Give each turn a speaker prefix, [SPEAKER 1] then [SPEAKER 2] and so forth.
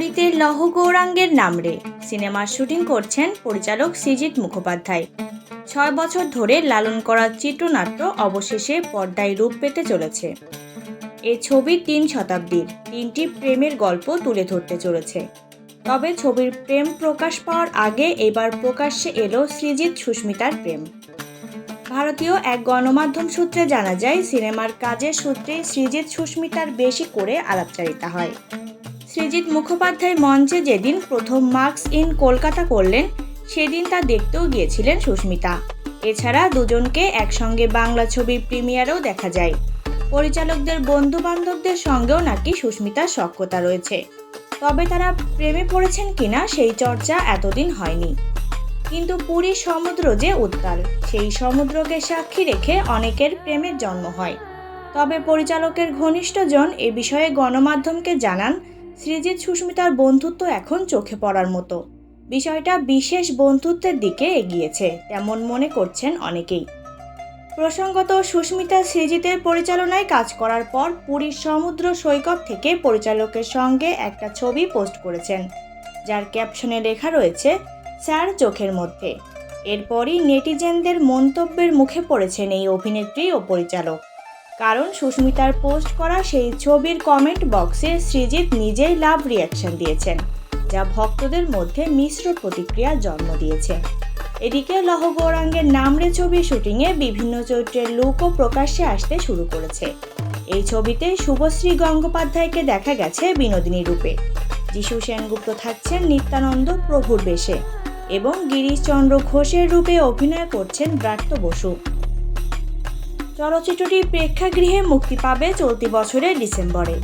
[SPEAKER 1] পুরীতে লহ গৌরাঙ্গের নামরে সিনেমার শুটিং করছেন পরিচালক সৃজিত মুখোপাধ্যায়। ছয় বছর ধরে লালন করা চিত্রনাট্য অবশেষে পর্দায় রূপ পেতে চলেছে। এ ছবি তিন শতাব্দীর, তিনটি প্রেমের গল্প তুলে ধরতে চলেছে। তবে ছবির প্রেম প্রকাশ পাওয়ার আগে এবার প্রকাশ্যে এলো সৃজিত সুস্মিতার প্রেম। ভারতীয় এক গণমাধ্যম সূত্রে জানা যায়, সিনেমার কাজের সূত্রে সৃজিত সুস্মিতার বেশি করে আলাপচারিতা হয়। সৃজিত মুখোপাধ্যায় মঞ্চে যেদিন প্রথম মার্কস ইন কলকাতা করলেন, সেদিন তা দেখতেও গিয়েছিলেন সুস্মিতা। এছাড়া দুজনকে একসঙ্গে বাংলা ছবির প্রিমিয়ারেও দেখা যায়। পরিচালকদের বন্ধু বান্ধবদের সঙ্গেও নাকি সুস্মিতার সখ্যতা রয়েছে। তবে তারা প্রেমে পড়েছেন কিনা সেই চর্চা এতদিন হয়নি। কিন্তু পুরীর সমুদ্র যে উত্তাল, সেই সমুদ্রকে সাক্ষী রেখে অনেকের প্রেমের জন্ম হয়। তবে পরিচালকের ঘনিষ্ঠজন এ বিষয়ে গণমাধ্যমকে জানান সৃজিত সুস্মিতার বন্ধুত্ব এখন চোখে পড়ার মতো। বিষয়টা বিশেষ বন্ধুত্বের দিকে এগিয়েছে, তেমন মনে করছেন অনেকেই। প্রসঙ্গত সুস্মিতা সৃজিতের পরিচালনায় কাজ করার পর পুরীর সমুদ্র সৈকত থেকে পরিচালকের সঙ্গে একটা ছবি পোস্ট করেছেন, যার ক্যাপশনে লেখা রয়েছে, স্যার চোখের মধ্যে। এরপরই নেটিজেনদের মন্তব্যের মুখে পড়েছেন এই অভিনেত্রী ও পরিচালক। কারণ সুস্মিতার পোস্ট করা সেই ছবির কমেন্ট বক্সে সৃজিত নিজেই লাভ রিয়াকশন দিয়েছেন, যা ভক্তদের মধ্যে মিশ্র প্রতিক্রিয়ার জন্ম দিয়েছে। এদিকে লহ গৌরাঙ্গের নামরে ছবি শুটিংয়ে বিভিন্ন চরিত্রের লুকও প্রকাশ্যে আসতে শুরু করেছে। এই ছবিতে শুভশ্রী গঙ্গোপাধ্যায়কে দেখা গেছে বিনোদিনী রূপে। যিশু সেনগুপ্ত থাকছেন নিত্যানন্দ প্রভুর বেশে এবং গিরিশচন্দ্র ঘোষের রূপে অভিনয় করছেন ব্রাত্য বসু। চলচ্চিত্রটি প্রেক্ষাগৃহে মুক্তি পাবে চলতি বছরের ডিসেম্বরে।